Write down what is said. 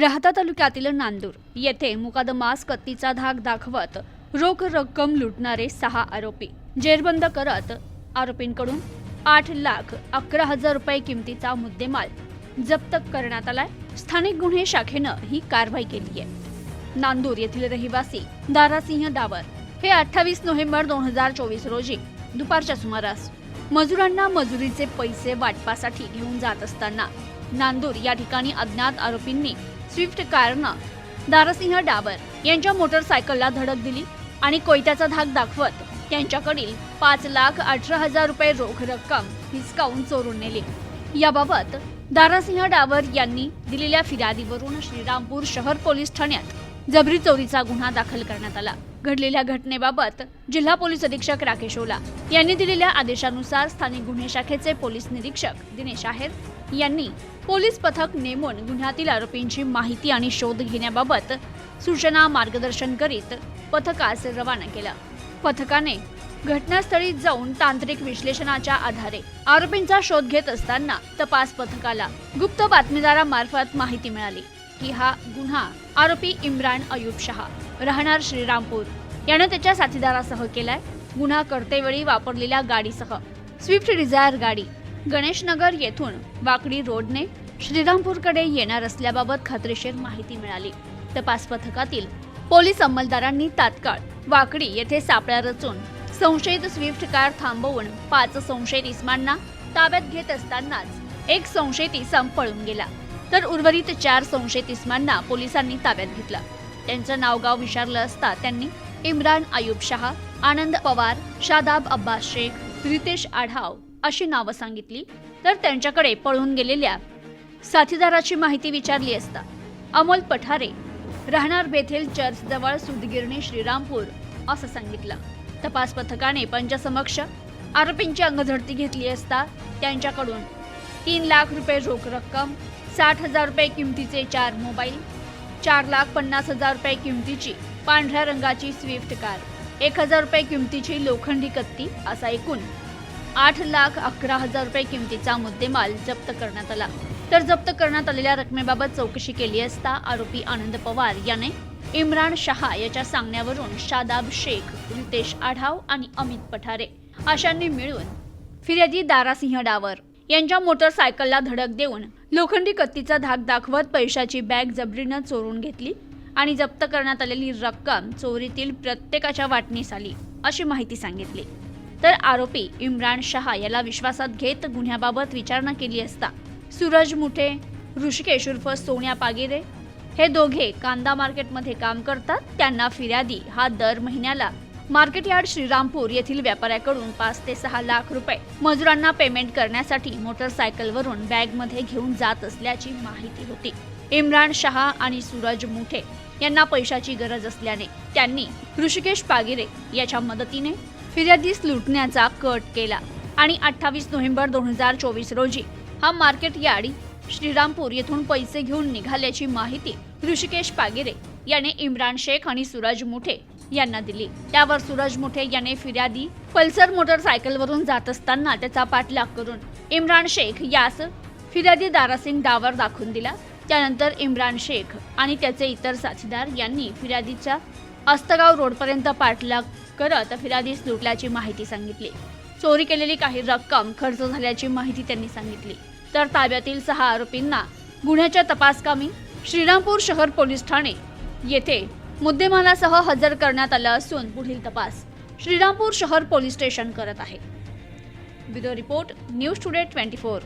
राहता तालुक्यातील नांदूर येथे मुकादमास कत्तीचा धाक दाखवत रोख रक्कम लुटणारे सहा आरोपी. जेरबंद करत आरोपींकडून आठ लाख अकरा हजार रुपये किमतीचा मुद्देमाल जप्त करण्यात आलाय. स्थानिक गुन्हे शाखेनं ही कारवाई केली आहे. नांदूर येथील रहिवासी दारासिंह डावर हे अठ्ठावीस नोव्हेंबर दोन हजार चोवीस रोजी दुपारच्या सुमारास मजुरांना मजुरीचे पैसे वाटपासाठी घेऊन जात असताना नांदूर या ठिकाणी अज्ञात आरोपींनी स्विफ्ट कारनं दारासिंह डाबर यांच्या मोटरसायकलला धडक दिली आणि कोयत्याचा धाक दाखवत त्यांच्याकडील पाच लाख अठरा हजार रुपये रोख रक्कम हिसकावून चोरून नेली. याबाबत दारासिंह डावर यांनी दिलेल्या फिर्यादीवरून श्रीरामपूर शहर पोलीस ठाण्यात जबरी चोरीचा गुन्हा दाखल करण्यात आला. घडलेल्या घटनेबाबत जिल्हा पोलीस अधीक्षक राकेश ओला यांनी दिलेल्या आदेशानुसार स्थानिक गुन्हे शाखेचे पोलीस निरीक्षक दिनेश आहेर यांनी पोलीस पथक नेमून गुन्ह्यातील आरोपींची माहिती आणि शोध घेण्याबाबत सूचना मार्गदर्शन करीत पथकास रवाना केलं. पथकाने घटनास्थळी जाऊन तांत्रिक विश्लेषणाच्या आधारे आरोपींचा शोध घेत असताना तपास पथकाला गुप्त बातमीदारामार्फत माहिती मिळाली की हा गुन्हा आरोपी इम्रान अयुब शहा राहणार श्रीरामपूर. यानं त्याच्या साथीदारासह केलाय. गुन्हा करतेवेळी वापरलेल्या गाडीसह स्विफ्ट डिझायर गाडी गणेशनगर येथून वाकडी रोडने श्रीरामपूरकडे येणार असल्याबाबत खात्रीशीर माहिती मिळाली. तपास पथकातील पोलीस अंमलदारांनी तात्काळ वाकडी येथे सापळा रचून संशयित स्विफ्ट कार थांबवून पाच संशयित इस्मांना ताब्यात घेत असतानाच एक संशयित इसम पळून गेला. तर उर्वरित चार संशयित इस्मांना पोलिसांनी ताब्यात घेतलं. त्यांचं नावगाव विचारलं असता त्यांनी इम्रान अयूब शहा आनंद पवार शादाब अब्बास शेख रितेश आढाव अशी नावं सांगितली तर त्यांच्याकडे पळून गेलेल्या साथीदाराची माहिती विचारली असता अमोल पठारे राहणार बेथेल चर्च जवळ सुदगिरणी श्रीरामपूर असं सांगितलं. तपास पथकाने पंचसमक्ष आरोपींची अंगझडती घेतली असता त्यांच्याकडून तीन लाख रुपये रोख रक्कम साठ हजार रुपये किमतीचे चार मोबाईल चार लाख पन्नास हजार रुपये किमतीची पांढऱ्या रंगाची स्विफ्ट कार एक हजार रुपये किमतीची लोखंडी कत्ती असा एकूण आठ लाख अकरा हजार रुपये किमतीचा मुद्देमाल जप्त करण्यात आला. तर जप्त करण्यात आलेल्या रकमेबाबत चौकशी केली असता आरोपी आनंद पवार याने इम्रान शहा याच्या सांगण्यावरून शादाब शेख रितेश आढाव आणि अमित पठारे अशांनी मिळून फिर्यादी दारासिंह डावर यांच्या मोटरसायकलला धडक देऊन लोखंडी कत्तीचा धाक दाखवत पैशाची बॅग जबरीनं चोरून घेतली आणि जप्त करण्यात आलेली रक्कम चोरीतील प्रत्येकाच्या वाटणीस आली अशी माहिती सांगितली. तर आरोपी इम्रान शहा याला विश्वासात घेत गुन्ह्याबाबत विचारणा केली असता. सूरज मुठे ऋषिकेश उर्फ सोन्या पागिरे हे दोघे कांदा मार्केटमध्ये काम करतात. त्यांना फिर्यादी हा दर महिन्याला मार्केट यार्ड श्रीरामपूर येथील व्यापाऱ्याकडून पाच ते सहा लाख रुपये मजुरांना पेमेंट करण्यासाठी मोटरसायकलवरून बॅगमध्ये घेऊन जात असल्याची माहिती होती. इम्रान शहा आणि सूरज मुठे यांना पैशाची गरज असल्याने त्यांनी ऋषिकेश पागिरे याच्या मदतीने फिर्यादीस लुटण्याचा कट केला आणि अठ्ठावीस नोव्हेंबर दोन हजार चोवीस रोजी हा मार्केट यार्ड श्रीरामपूर येथून पैसे घेऊन निघाल्याची माहिती ऋषिकेश पागिरे याने इम्रान शेख आणि सूरज मुठे यांना दिली. त्यावर सूरज मुठे याने फिर्यादी पल्सर मोटरसायकलवरून जात असताना त्याचा पाठलाग करून इम्रान शेख यास फिर्यादी दारासिंग डावर दाखवून दिला. त्यानंतर इम्रान शेख आणि त्याचे इतर साथीदार यांनी फिर्यादीच्या अस्तगाव रोडपर्यंत पाठलाग करत फिर्यादीस लुटल्याची माहिती सांगितली. चोरी केलेली काही रक्कम खर्च झाल्याची माहिती त्यांनी सांगितली. तर ताब्यातील सहा आरोपींना गुन्ह्याच्या तपासकामी श्रीरामपूर शहर पोलीस ठाणे येथे मुद्देमालासह हजर करण्यात आलं असून पुढील तपास श्रीरामपूर शहर पोलीस स्टेशन करत आहे. Bureau report news today twenty four.